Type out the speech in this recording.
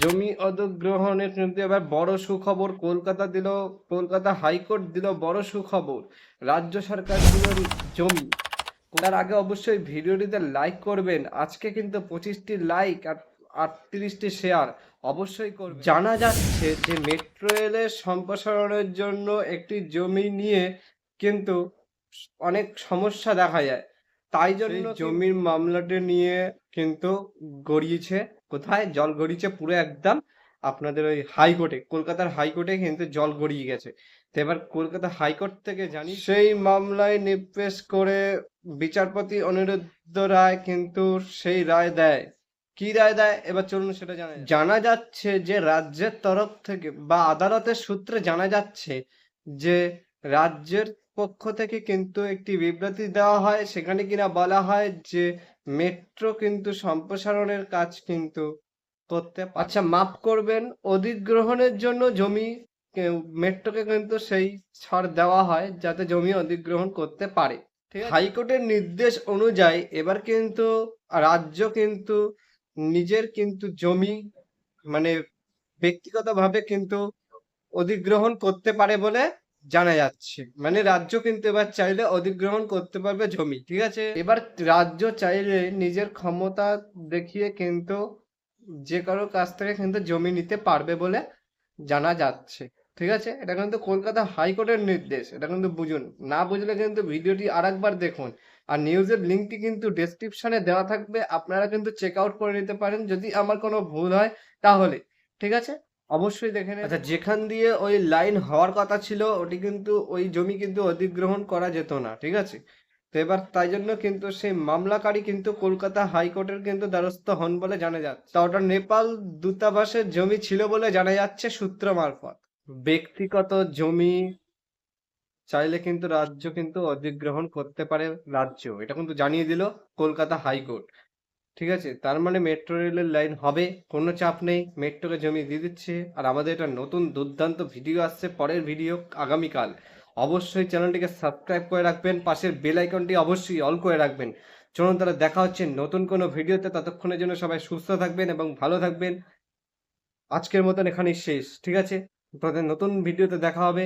জমি অধিগ্রহণের কিন্তু এবার বড় সুখবর, কলকাতা দিল, কলকাতা হাইকোর্ট দিল বড় সুখবর। রাজ্য সরকার দিল জমি। তার আগে অবশ্যই ভিডিওটিতে লাইক করবেন। আজকে কিন্তু পঁচিশটি লাইক আর আটত্রিশটি শেয়ার অবশ্যই করবেন। জানা যাচ্ছে যে মেট্রো রেলের সম্প্রসারণের জন্য একটি জমি নিয়ে কিন্তু অনেক সমস্যা দেখা যায়। তাই জন্য জমির মামলাটি নিয়ে কিন্তু গড়িয়েছে কোথায়? জল গড়িয়েছে পুরো একদম আপনাদের ওই হাইকোর্টে কলকাতার হাইকোর্টে কিন্তু জল গড়িয়ে গেছে। তো এবার কলকাতা হাইকোর্ট থেকে জানি সেই মামলায় নির্দেশ করে বিচারপতি অনিরুদ্ধ রায় কিন্তু সেই রায় দেয়। কি রায় দেয়? এবার চলুন সেটা জানা জানা যাচ্ছে যে রাজ্যের তরফ থেকে বা আদালতের সূত্রে জানা যাচ্ছে যে রাজ্যের পক্ষ থেকে কিন্তু একটি বিবৃতি দেওয়া হয় সেখানে কিনা বলা হয় যে মেট্রো কিন্তু সম্প্রসারণের কাজ কিন্তু করতে আচ্ছা মাফ করবেন অধিগ্রহণের জন্য জমি মেট্রোকে কিন্তু সেই ছাড় দেওয়া হয় যাতে জমি অধিগ্রহণ করতে পারে। ঠিক হাইকোর্টের নির্দেশ অনুযায়ী এবার কিন্তু রাজ্য কিন্তু নিজের কিন্তু জমি মানে ব্যক্তিগতভাবে কিন্তু অধিগ্রহণ করতে পারে বলে জানা যাচ্ছে। মানে রাজ্য কিন্তু এবার চাইলে অধিগ্রহণ করতে পারবে জমি, ঠিক আছে? এবার রাজ্য চাইলে নিজের ক্ষমতা দেখিয়ে কিন্তু যে কারোর কাছ থেকে কিন্তু জমি নিতে পারবে বলে জানা যাচ্ছে, ঠিক আছে? এটা কিন্তু কলকাতা হাইকোর্টের নির্দেশ, এটা কিন্তু বুঝুন। না বুঝলে কিন্তু ভিডিওটি আরেকবার দেখুন। আর নিউজের লিঙ্কটি কিন্তু ডেসক্রিপশনে দেওয়া থাকবে, আপনারা কিন্তু চেক আউট করে নিতে পারেন। যদি আমার কোনো ভুল হয়, তাহলে, ঠিক আছে? অবশ্যই দেখে আচ্ছা যেখান দিয়ে ওই লাইন হওয়ার কথা ছিল, ওটি কিন্তু, ওই জমি কিন্তু অধিগ্রহণ করা যেত না, ঠিক আছে? তো এবার তাই জন্য কিন্তু সেই মামলাকারী কিন্তু কলকাতা হাইকোর্টের কিন্তু দ্বারস্থ হন বলে জানা যাচ্ছে। তা ওটা নেপাল দূতাবাসের জমি ছিল বলে জানা যাচ্ছে সূত্র মারফত। ব্যক্তিগত জমি চাইলে কিন্তু রাজ্য কিন্তু অধিগ্রহণ করতে পারে রাজ্য, এটা কিন্তু জানিয়ে দিল কলকাতা হাইকোর্ট। ঠিক আছে? তার মানে মেট্রো রেলের লাইন হবে, কোনো চাপ নেই। মেট্রোকে জমি দিয়ে দিচ্ছে। আর আমাদের এটা নতুন দুর্দান্ত ভিডিও আসছে পরের ভিডিও আগামীকাল। অবশ্যই চ্যানেলটিকে সাবস্ক্রাইব করে রাখবেন। পাশের বেল আইকনটি অবশ্যই অল করে রাখবেন। চলুন তাহলে দেখা হচ্ছে নতুন কোনো ভিডিওতে। ততক্ষণের জন্য সবাই সুস্থ থাকবেন এবং ভালো থাকবেন। আজকের মতন এখানেই শেষ, ঠিক আছে? আপনাদের নতুন ভিডিওতে দেখা হবে।